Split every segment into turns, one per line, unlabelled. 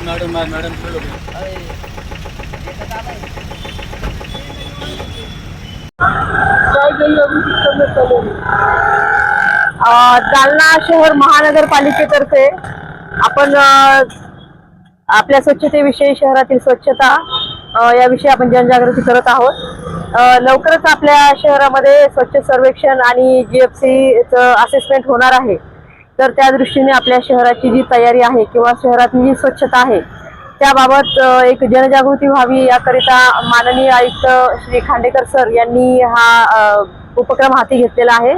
Madam
madam Jalna शहर महानगरपालिकेतर्फे आपण आपल्या स्वच्छतेविषयी शहरातील स्वच्छता याविषयी आपण जनजागृती करत आहोत. लवकरच आपल्या शहरामध्ये स्वच्छ सर्वेक्षण आणि जी जीएफसीचं असेसमेंट होणार आहे. तर त्या दृष्टीने आपल्या शहराची जी तयारी आहे किंवा शहरातली जी स्वच्छता आहे त्याबाबत एक जनजागृती व्हावी याकरिता माननीय आयुक्त श्री खांडेकर सर यांनी हा उपक्रम हाती घेतलेला आहे.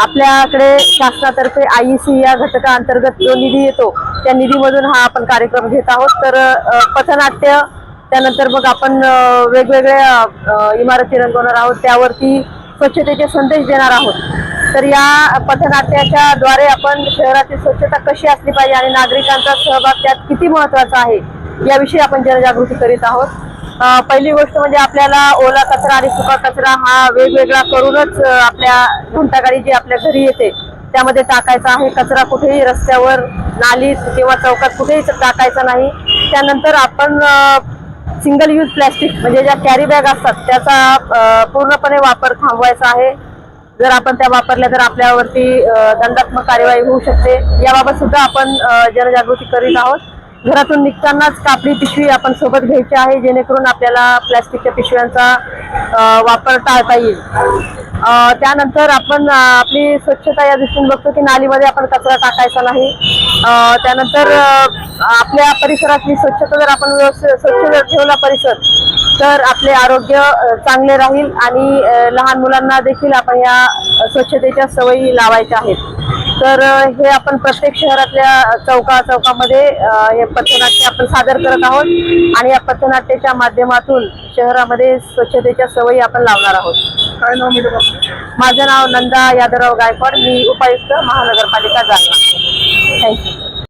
आपल्याकडे शासनातर्फे आय सी या घटकाअंतर्गत जो निधी येतो त्या निधीमधून हा आपण कार्यक्रम घेत आहोत. तर पथनाट्य त्यानंतर मग आपण वेगवेगळ्या इमारती रंगवणार आहोत. त्यावरती स्वच्छतेचे संदेश देणार आहोत. तर या पथनाट्याच्या द्वारे आपण शहरातील स्वच्छता कशी असली पाहिजे आणि नागरिकांचा सहभाग त्यात किती महत्त्वाचा आहे याविषयी आपण जनजागृती करीत आहोत. पहिली गोष्ट म्हणजे आपल्याला ओला कचरा आणि सुका कचरा हा वेगवेगळा करूनच आपल्या घंटागाडी जी आपल्या घरी येते त्यामध्ये टाकायचा आहे. कचरा कुठेही रस्त्यावर नालीत किंवा चौकात कुठेही टाकायचा नाही. त्यानंतर आपण सिंगल यूज प्लॅस्टिक म्हणजे ज्या कॅरी बॅग असतात त्याचा पूर्णपणे वापर थांबवायचा आहे. जर आपण त्या वापरल्या तर आपल्यावरती दंडात्मक कार्यवाही होऊ शकते. याबाबत सुद्धा आपण जनजागृती करीत आहोत. घरातून निघतानाच कापडी पिशवी आपण सोबत घ्यायची आहे जेणेकरून आपल्याला प्लॅस्टिकच्या पिशव्यांचा वापर टाळता येईल. त्यानंतर आपण आपली स्वच्छता या दृष्टीने बघतो की नालीमध्ये आपण कचरा टाकायचा नाही. त्यानंतर आपल्या परिसरातली स्वच्छता जर आपण स्वच्छ जर ठेवला परिसर तर आपले आरोग्य चांगले राहील आणि लहान मुलांना देखील आपण या स्वच्छतेच्या सवयी लावायच्या आहेत. तर हे आपण प्रत्येक शहरातल्या चौका चौकामध्ये हे पथनाट्य आपण सादर करत आहोत आणि या पथनाट्याच्या माध्यमातून शहरामध्ये स्वच्छतेच्या सवयी आपण लावणार आहोत.
काय नाव म्हणजे मॅडम आपलं?
माझं नाव नंदा यादवराव गायकवाड. मी उपायुक्त महानगरपालिका जालना थँक्यू